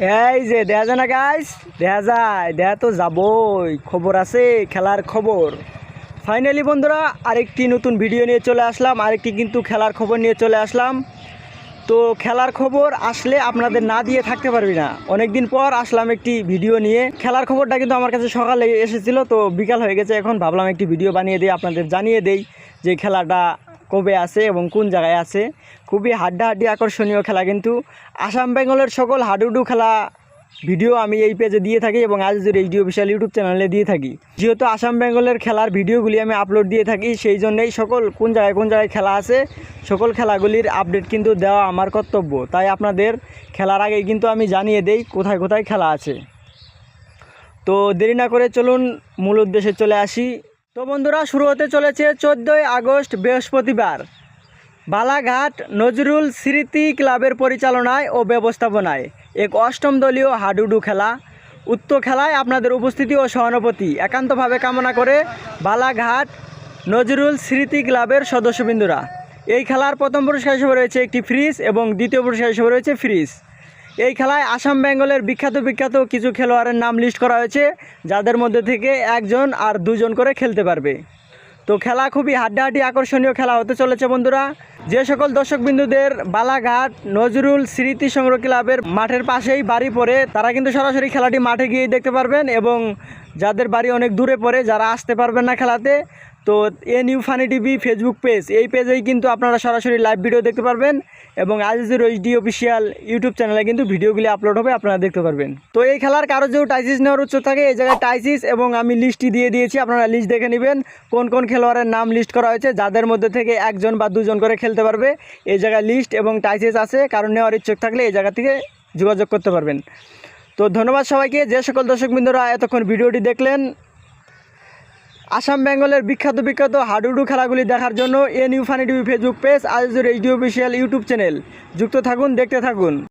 এই যে দেখা যায় না গাইস দেখা যায় দেখা তো যাবই। খবর আছে, খেলার খবর। ফাইনালি বন্ধুরা, আরেকটি নতুন ভিডিও নিয়ে চলে আসলাম। আরেকটি কিন্তু খেলার খবর নিয়ে চলে আসলাম। তো খেলার খবর আসলে আপনাদের না দিয়ে থাকতে পারবি না। অনেক দিন পর আসলাম একটি ভিডিও নিয়ে। খেলার খবরটা কিন্তু আমার কাছে সকালে এসেছিল, তো বিকাল হয়ে গেছে। এখন ভাবলাম একটি ভিডিও বানিয়ে দিই, আপনাদের জানিয়ে দেই যে খেলাটা কবে আছে এবং কোন জায়গায় আছে? খুবই হাড্ডাহাড্ডি আকর্ষণীয় খেলা কিন্তু। আসাম বেঙ্গলের সকল হাডুডু খেলা ভিডিও আমি এই পেজে দিয়ে থাকি এবং আজিজুর এইচডি অফিসিয়াল ইউটিউব চ্যানেলে দিয়ে থাকি। যেহেতু আসাম বেঙ্গলের খেলার ভিডিওগুলি আমি আপলোড দিয়ে থাকি, সেই জন্যই সকল কোন জায়গায় কোন জায়গায় খেলা আছে, সকল খেলাগুলির আপডেট কিন্তু দেওয়া আমার কর্তব্য। তাই আপনাদের খেলার আগেই কিন্তু আমি জানিয়ে দেই কোথায় কোথায় খেলা আছে। তো দেরি না করে চলুন, মূল উদ্দেশ্যে চলে আসি। তো বন্ধুরা, শুরু হতে চলেছে চোদ্দোই আগস্ট বৃহস্পতিবার। বালাঘাট নজরুল স্মৃতি ক্লাবের পরিচালনায় ও ব্যবস্থাপনায় এক অষ্টম দলীয় হাডুডু খেলা। উক্ত খেলায় আপনাদের উপস্থিতি ও সহানুভূতি একান্তভাবে কামনা করে বালাঘাট নজরুল স্মৃতি ক্লাবের সদস্যবৃন্দরা। এই খেলার প্রথম পুরস্কার হিসেবে রয়েছে একটি ফ্রিজ এবং দ্বিতীয় পুরস্কার হিসেবে রয়েছে ফ্রিজ। এই খেলায় আসাম বেঙ্গলের বিখ্যাত বিখ্যাত কিছু খেলোয়াড়ের নাম লিস্ট করা হয়েছে, যাদের মধ্যে থেকে একজন আর দুজন করে খেলতে পারবে। তো খেলা খুবই হাড্ডাহাড্ডি আকর্ষণীয় খেলা হতে চলেছে বন্ধুরা। যে সকল দর্শকবিন্দুদের বালাঘাট, নজরুল স্মৃতি সংগ্রহ ক্লাবের মাঠের পাশেই বাড়ি পড়ে, তারা কিন্তু সরাসরি খেলাটি মাঠে গিয়ে দেখতে পারবেন এবং যাদের বাড়ি অনেক দূরে পড়ে, যারা আসতে পারবেন না খেলাতে তো a new funny TV Facebook page এই পেজেই কিন্তু আপনারা সরাসরি লাইভ ভিডিও দেখতে পারবেন এবং আজিজুর এইচডি অফিসিয়াল ইউটিউব চ্যানেলে কিন্তু ভিডিওগুলি আপলোড হবে, আপনারা দেখতে পারবেন। তো এই খেলার কারও যেও টাইসিস নেওয়ার উচ্চ থাকে, এই জায়গায় টাইসিস এবং আমি লিস্টটি দিয়ে দিয়েছি, আপনারা লিস্ট দেখে নেবেন কোন কোন খেলোয়াড়ের নাম লিস্ট করা হয়েছে, যাদের মধ্যে থেকে একজন বা দুজন করে খেলতে পারবে, এই জায়গায় লিস্ট এবং টাইসিস আছে কারণ নেওয়ার ইচ্ছুক থাকলে এই জায়গা থেকে যোগাযোগ করতে পারবেন। তো ধন্যবাদ সবাইকে, যে সকল দর্শকবৃন্দরা এতক্ষণ ভিডিওটি দেখলেন আসাম বেঙ্গলের বিখ্যাত বিখ্যাত হাডুডু খেলাগুলি দেখার জন্য a new funny TV Facebook page আজ এইচডি অফিসিয়াল ইউটিউব চ্যানেল। যুক্ত থাকুন, দেখতে থাকুন।